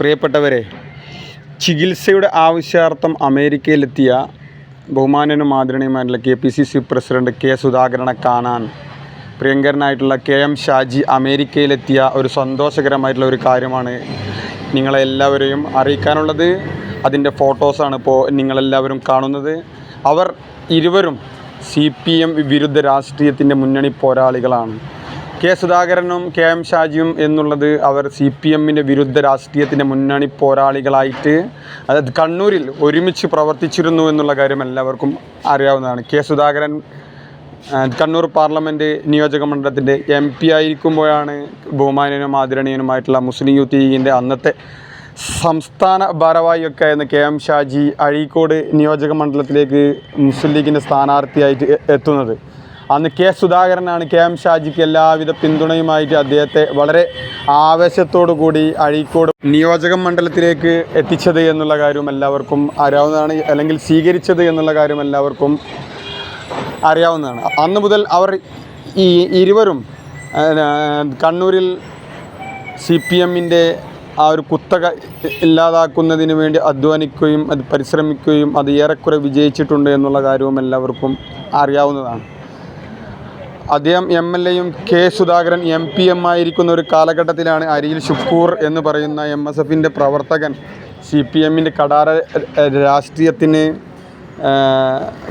പ്രിയപ്പെട്ടവരെ ചികിത്സയുടെ ആവശ്യാർത്ഥം അമേരിക്കയിലെത്തിയ ബഹുമാനനും ആദരണീയമായിട്ടുള്ള K P C C president K സുധാകരനെ കാണാൻ പ്രിയങ്കരനായിട്ടുള്ള കെ എം ഷാജി അമേരിക്കയിലെത്തിയ ഒരു സന്തോഷകരമായിട്ടുള്ള ഒരു കാര്യമാണ് നിങ്ങളെല്ലാവരെയും അറിയിക്കാനുള്ളത്. അതിന്റെ ഫോട്ടോസാണ് ഇപ്പോൾ നിങ്ങളെല്ലാവരും കാണുന്നത്. അവർ ഇരുവരും സി പി എം വിരുദ്ധ രാഷ്ട്രീയത്തിന്റെ മുന്നണി പോരാളികളാണ്. കെ സുധാകരനും കെ എം ഷാജിയും എന്നുള്ളത് അവർ സി പി എമ്മിന്റെ വിരുദ്ധ രാഷ്ട്രീയത്തിന്റെ മുന്നണി പോരാളികളായിട്ട് അതായത് കണ്ണൂരിൽ ഒരുമിച്ച് പ്രവർത്തിച്ചിരുന്നു എന്നുള്ള കാര്യം എല്ലാവർക്കും അറിയാവുന്നതാണ്. കെ സുധാകരൻ കണ്ണൂർ പാർലമെന്റ് നിയോജക മണ്ഡലത്തിന്റെ എം പി ആയിരിക്കുമ്പോഴാണ് ബഹുമാനനും ആദരണീയനുമായിട്ടുള്ള മുസ്ലിം യൂത്ത് ലീഗിന്റെ അന്നത്തെ സംസ്ഥാന ഭാരവാഹിയൊക്കെ ആയിരുന്ന കെ എം ഷാജി അഴീക്കോട് നിയോജക മണ്ഡലത്തിലേക്ക് മുസ്ലിം ലീഗിന്റെ സ്ഥാനാർത്ഥിയായിട്ട് എത്തുന്നത്. അന്ന് കെ സുധാകരനാണ് കെ എം ഷാജിക്ക് എല്ലാവിധ പിന്തുണയുമായിട്ട് അദ്ദേഹത്തെ വളരെ ആവേശത്തോടു കൂടി അഴീക്കോട് നിയോജക മണ്ഡലത്തിലേക്ക് എത്തിച്ചത് എന്നുള്ള കാര്യം എല്ലാവർക്കും അറിയാവുന്നതാണ് അല്ലെങ്കിൽ സ്വീകരിച്ചത് എന്നുള്ള കാര്യം എല്ലാവർക്കും അറിയാവുന്നതാണ്. അന്ന് മുതൽ അവർ ഈ ഇരുവരും കണ്ണൂരിൽ സി പി എമ്മിന്റെ ആ ഒരു കുത്തക ഇല്ലാതാക്കുന്നതിന് വേണ്ടി അധ്വാനിക്കുകയും അത് പരിശ്രമിക്കുകയും അത് ഏറെക്കുറെ വിജയിച്ചിട്ടുണ്ട് എന്നുള്ള കാര്യവും എല്ലാവർക്കും അറിയാവുന്നതാണ്. അദ്ദേഹം എം എൽ എയും K Sudhakaran M P M ആയിരിക്കുന്ന ഒരു കാലഘട്ടത്തിലാണ് അരിയിൽ ഷുക്കൂർ എന്ന് പറയുന്ന എം എസ് എഫിന്റെ പ്രവർത്തകൻ സി പി എമ്മിന്റെ കടാര രാഷ്ട്രീയത്തിന്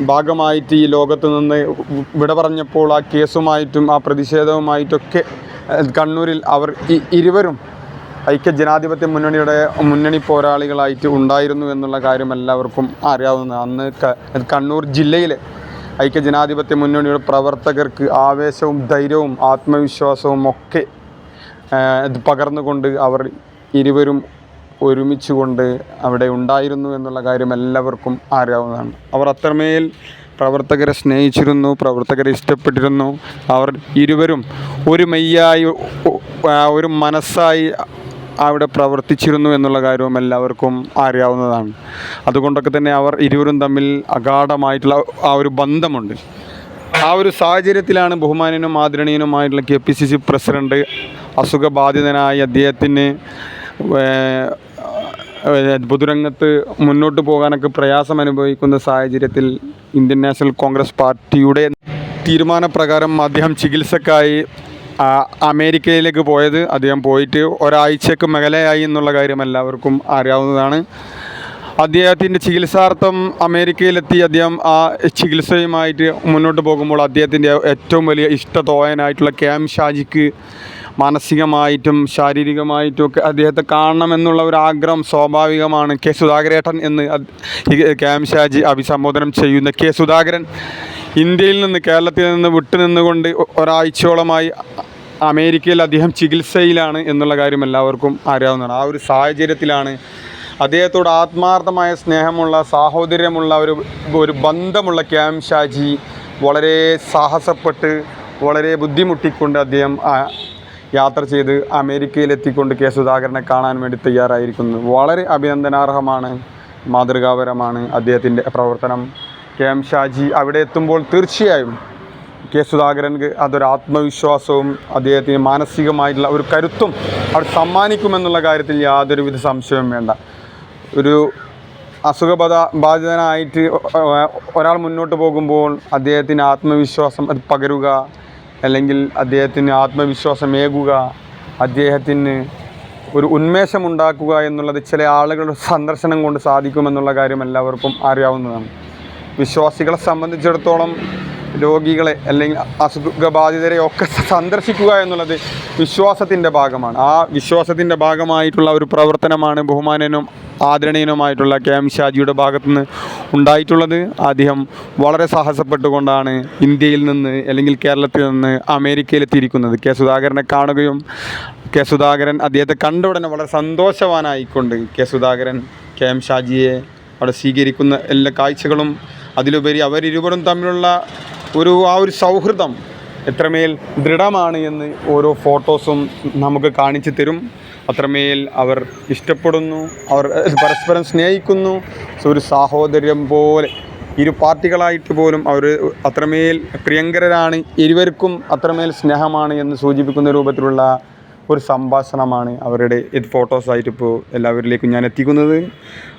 ഭാഗമായിട്ട് ഈ ലോകത്ത് നിന്ന് വിട പറഞ്ഞപ്പോൾ ആ കേസുമായിട്ടും ആ പ്രതിഷേധവുമായിട്ടൊക്കെ കണ്ണൂരിൽ അവർ ഇരുവരും ഐക്യ ജനാധിപത്യ മുന്നണിയുടെ മുന്നണി പോരാളികളായിട്ട് ഉണ്ടായിരുന്നു എന്നുള്ള കാര്യം എല്ലാവർക്കും അറിയാവുന്നതാണ്. അന്ന് കണ്ണൂർ ജില്ലയിലെ ഐക്യ ജനാധിപത്യ മുന്നണിയുടെ പ്രവർത്തകർക്ക് ആവേശവും ധൈര്യവും ആത്മവിശ്വാസവും ഒക്കെ പകർന്നുകൊണ്ട് അവർ ഇരുവരും ഒരുമിച്ച് കൊണ്ട് അവിടെ ഉണ്ടായിരുന്നു എന്നുള്ള കാര്യം എല്ലാവർക്കും അറിയാവുന്നതാണ്. അവർ അത്രമേൽ പ്രവർത്തകരെ സ്നേഹിച്ചിരുന്നു പ്രവർത്തകരെ ഇഷ്ടപ്പെട്ടിരുന്നു. അവർ ഇരുവരും ഒരു മെയ്യായി ഒരു മനസ്സായി അവിടെ പ്രവർത്തിച്ചിരുന്നു എന്നുള്ള കാര്യവും എല്ലാവർക്കും അറിയാവുന്നതാണ്. അതുകൊണ്ടൊക്കെ തന്നെ അവർ ഇരുവരും തമ്മിൽ അഗാധമായിട്ടുള്ള ആ ഒരു ബന്ധമുണ്ട്. ആ ഒരു സാഹചര്യത്തിലാണ് ബഹുമാനനും ആദരണീയനുമായിട്ടുള്ള K P C C president അസുഖബാധിതനായ അദ്ദേഹത്തിന് പൊതുരംഗത്ത് മുന്നോട്ട് പോകാനൊക്കെ പ്രയാസം അനുഭവിക്കുന്ന സാഹചര്യത്തിൽ ഇന്ത്യൻ നാഷണൽ കോൺഗ്രസ് പാർട്ടിയുടെ തീരുമാനപ്രകാരം അദ്ദേഹം ചികിത്സക്കായി അമേരിക്കയിലേക്ക് പോയത്. അദ്ദേഹം പോയിട്ട് ഒരാഴ്ചക്ക് മേഖലയായി എന്നുള്ള കാര്യം എല്ലാവർക്കും അറിയാവുന്നതാണ്. അദ്ദേഹത്തിന്റെ ചികിത്സാർത്ഥം അമേരിക്കയിലെത്തി. അദ്ദേഹം ആ ചികിത്സയുമായിട്ട് മുന്നോട്ട് പോകുമ്പോൾ അദ്ദേഹത്തിന്റെ ഏറ്റവും വലിയ ഇഷ്ടതോയനായിട്ടുള്ള ക്യാം ഷാജിക്ക് മാനസികമായിട്ടും ശാരീരികമായിട്ടും ഒക്കെ അദ്ദേഹത്തെ കാണണമെന്നുള്ള ഒരു ആഗ്രഹം സ്വാഭാവികമാണ്. കെ സുധാകരേട്ടൻ എന്ന് ക്യാം ഷാജി അഭിസംബോധനം ചെയ്യുന്ന കെ സുധാകരൻ ഇന്ത്യയിൽ നിന്ന് കേരളത്തിൽ നിന്ന് വിട്ടുനിന്നുകൊണ്ട് ഒരാഴ്ചയോളമായി അമേരിക്കയിൽ അദ്ദേഹം ചികിത്സയിലാണ് എന്നുള്ള കാര്യം എല്ലാവർക്കും അറിയാവുന്നതാണ്. ആ ഒരു സാഹചര്യത്തിലാണ് അദ്ദേഹത്തോട് ആത്മാർത്ഥമായ സ്നേഹമുള്ള സാഹോദര്യമുള്ള ഒരു ഒരു ബന്ധമുള്ള ക്യാം ഷാജി വളരെ സാഹസപ്പെട്ട് വളരെ ബുദ്ധിമുട്ടിക്കൊണ്ട് അദ്ദേഹം യാത്ര ചെയ്ത് അമേരിക്കയിലെത്തിക്കൊണ്ട് കെ സുധാകരനെ കാണാൻ വേണ്ടി തയ്യാറായിരിക്കുന്നു. വളരെ അഭിനന്ദനാർഹമാണ് മാതൃകാപരമാണ് അദ്ദേഹത്തിന്റെ പ്രവർത്തനം. കെ എം ഷാജി അവിടെ എത്തുമ്പോൾ തീർച്ചയായും കെ സുധാകരൻക്ക് അതൊരു ആത്മവിശ്വാസവും അദ്ദേഹത്തിന് മാനസികമായിട്ടുള്ള ഒരു കരുത്തും അവർ സമ്മാനിക്കുമെന്നുള്ള കാര്യത്തിൽ യാതൊരുവിധ സംശയവും വേണ്ട. ഒരു അസുഖബാധ ബാധിതനായിട്ട് ഒരാൾ മുന്നോട്ട് പോകുമ്പോൾ അദ്ദേഹത്തിന് ആത്മവിശ്വാസം അത് പകരുക അല്ലെങ്കിൽ അദ്ദേഹത്തിന് ആത്മവിശ്വാസമേകുക അദ്ദേഹത്തിന് ഒരു ഉന്മേഷം ഉണ്ടാക്കുക എന്നുള്ളത് ചില ആളുകളുടെ സന്ദർശനം കൊണ്ട് സാധിക്കുമെന്നുള്ള കാര്യം എല്ലാവർക്കും അറിയാവുന്നതാണ്. വിശ്വാസികളെ സംബന്ധിച്ചിടത്തോളം രോഗികളെ അല്ലെങ്കിൽ അസുഖബാധിതരെ ഒക്കെ സന്ദർശിക്കുക എന്നുള്ളത് വിശ്വാസത്തിന്റെ ഭാഗമാണ്. ആ വിശ്വാസത്തിന്റെ ഭാഗമായിട്ടുള്ള ഒരു പ്രവർത്തനമാണ് ബഹുമാനനും ആദരണീയനുമായിട്ടുള്ള കെ എം ഷാജിയുടെ ഭാഗത്തുനിന്ന് ഉണ്ടായിട്ടുള്ളത്. അദ്ദേഹം വളരെ സാഹസപ്പെട്ടുകൊണ്ടാണ് ഇന്ത്യയിൽ നിന്ന് അല്ലെങ്കിൽ കേരളത്തിൽ നിന്ന് അമേരിക്കയിലെത്തിയിരിക്കുന്നത്. കെ സുധാകരനെ കാണുകയും കെ സുധാകരൻ അദ്ദേഹത്തെ കണ്ട ഉടനെ വളരെ സന്തോഷവാനായിക്കൊണ്ട് കെ സുധാകരൻ കെ എം ഷാജിയെ അവിടെ സ്വീകരിക്കുന്ന എല്ലാ കാഴ്ചകളും അതിലുപരി അവരിരുവരും തമ്മിലുള്ള ഒരു ആ ഒരു സൗഹൃദം എത്രമേൽ ദൃഢമാണ് എന്ന് ഓരോ ഫോട്ടോസും നമുക്ക് കാണിച്ചു തരും. അത്രമേൽ അവർ ഇഷ്ടപ്പെടുന്നു അവർ പരസ്പരം സ്നേഹിക്കുന്നു. ഒരു സാഹോദര്യം പോലെ ഇരു പാർട്ടികളായിട്ട് പോലും അവർ അത്രമേൽ പ്രിയങ്കരരാണ് ഇരുവർക്കും അത്രമേൽ സ്നേഹമാണ് എന്ന് സൂചിപ്പിക്കുന്ന രൂപത്തിലുള്ള ഒരു സംഭാഷണമാണ് അവരുടെ ഇത് ഫോട്ടോസായിട്ട് ഇപ്പോൾ എല്ലാവരിലേക്കും ഞാൻ എത്തിക്കുന്നത്.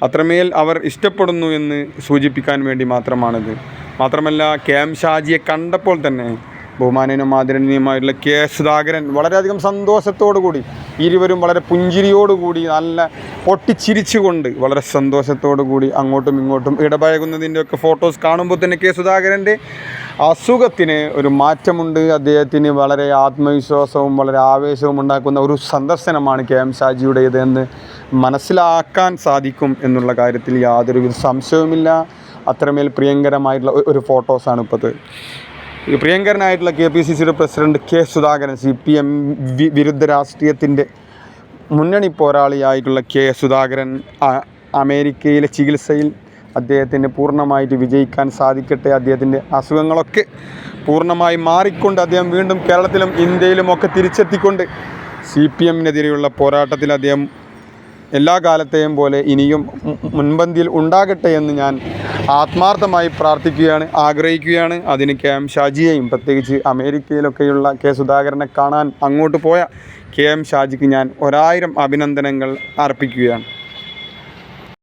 അത്രമേൽ അവർ ഇഷ്ടപ്പെടുന്നു എന്ന് സൂചിപ്പിക്കാൻ വേണ്ടി മാത്രമാണിത്. മാത്രമല്ല കെ എം ഷാജിയെ കണ്ടപ്പോൾ തന്നെ ബഹുമാനനും ആദരണീയമായിട്ടുള്ള കെ സുധാകരൻ വളരെയധികം സന്തോഷത്തോടു കൂടി ഇരുവരും വളരെ പുഞ്ചിരിയോടുകൂടി നല്ല പൊട്ടിച്ചിരിച്ചുകൊണ്ട് വളരെ സന്തോഷത്തോടു കൂടി അങ്ങോട്ടും ഇങ്ങോട്ടും ഇടപഴകുന്നതിന്റെ ഒക്കെ ഫോട്ടോസ് കാണുമ്പോൾ തന്നെ കെ സുധാകരന്റെ അസുഖത്തിന് ഒരു മാറ്റമുണ്ട്. അദ്ദേഹത്തിന് വളരെ ആത്മവിശ്വാസവും വളരെ ആവേശവും ഉണ്ടാക്കുന്ന ഒരു സന്ദർശനമാണ് കെ എം ഷാജിയുടേത് എന്ന് മനസ്സിലാക്കാൻ സാധിക്കും എന്നുള്ള കാര്യത്തിൽ യാതൊരു സംശയവുമില്ല. അത്രമേൽ പ്രിയങ്കരമായിട്ടുള്ള ഒരു ഫോട്ടോസാണ് ഇപ്പോഴത്തെ പ്രിയങ്കരനായിട്ടുള്ള കെ പി സി സിയുടെ president K Sudhakaran C P M വിരുദ്ധ രാഷ്ട്രീയത്തിന്റെ മുന്നണി പോരാളിയായിട്ടുള്ള കെ സുധാകരൻ അമേരിക്കയിലെ ചികിത്സയിൽ അദ്ദേഹത്തിന് പൂർണമായിട്ട് വിജയിക്കാൻ സാധിക്കട്ടെ അദ്ദേഹത്തിന്റെ അസുഖങ്ങളൊക്കെ പൂർണമായി മാറിക്കൊണ്ട് അദ്ദേഹം വീണ്ടും കേരളത്തിലും ഇന്ത്യയിലും ഒക്കെ തിരിച്ചെത്തിക്കൊണ്ട് സി പി എമ്മിനെതിരെയുള്ള പോരാട്ടത്തിൽ അദ്ദേഹം എല്ലാ കാലത്തെയും പോലെ ഇനിയും മുൻപന്തിയിൽ ഉണ്ടാകട്ടെ എന്ന് ഞാൻ ആത്മാർത്ഥമായി പ്രാർത്ഥിക്കുകയാണ് ആഗ്രഹിക്കുകയാണ്. അതിന് കെ എം ഷാജിയെയും പ്രത്യേകിച്ച് അമേരിക്കയിലൊക്കെയുള്ള കെ സുധാകരനെ കാണാൻ അങ്ങോട്ട് പോയ കെ എം ഷാജിക്ക് ഞാൻ ഒരായിരം അഭിനന്ദനങ്ങൾ അർപ്പിക്കുകയാണ്.